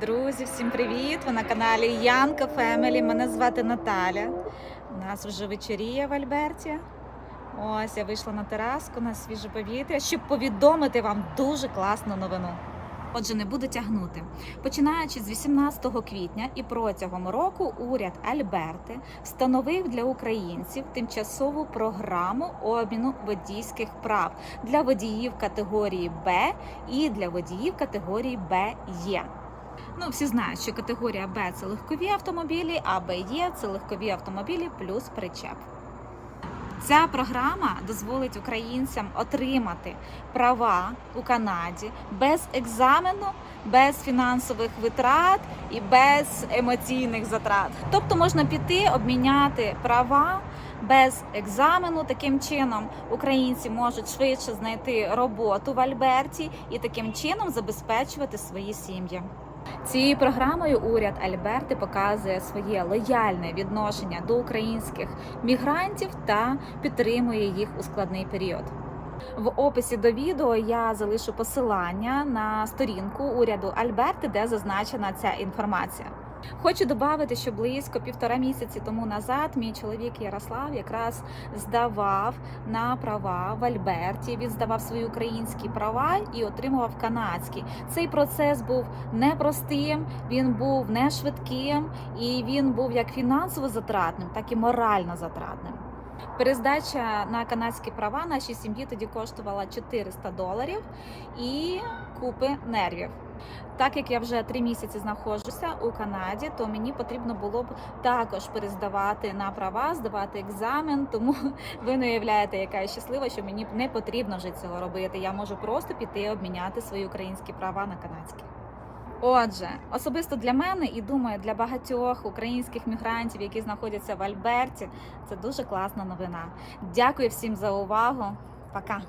Друзі, всім привіт! Ви на каналі Янка Фемелі. Мене звати Наталя. У нас вже вечеріє в Альберті. Ось я вийшла на тераску на свіже повітря, щоб повідомити вам дуже класну новину. Отже, не буду тягнути. Починаючи з 18 квітня і протягом року уряд Альберти встановив для українців тимчасову програму обміну водійських прав для водіїв категорії Б і для водіїв категорії Б є. Ну, всі знають, що категорія Б це легкові автомобілі, а Б є це легкові автомобілі плюс причеп. Ця програма дозволить українцям отримати права у Канаді без екзамену, без фінансових витрат і без емоційних затрат. Тобто можна піти, обміняти права без екзамену. Таким чином українці можуть швидше знайти роботу в Альберті і таким чином забезпечувати свої сім'ї. Цією програмою уряд Альберти показує своє лояльне відношення до українських мігрантів та підтримує їх у складний період. В описі до відео я залишу посилання на сторінку уряду Альберти, де зазначена ця інформація. Хочу додати, що близько півтора місяці тому назад мій чоловік Ярослав якраз здавав на права в Альберті. Він здавав свої українські права і отримував канадські. Цей процес був непростим, він був не швидким і він був як фінансово затратним, так і морально затратним. Перездача на канадські права нашій сім'ї тоді коштувала 400 доларів і купи нервів. Так як я вже три місяці знаходжуся у Канаді, то мені потрібно було б також перездавати на права, здавати екзамен. Тому ви не уявляєте, яка я щаслива, що мені не потрібно вже цього робити. Я можу просто піти обміняти свої українські права на канадські. Отже, особисто для мене і думаю, для багатьох українських мігрантів, які знаходяться в Альберті, це дуже класна новина. Дякую всім за увагу. Пока.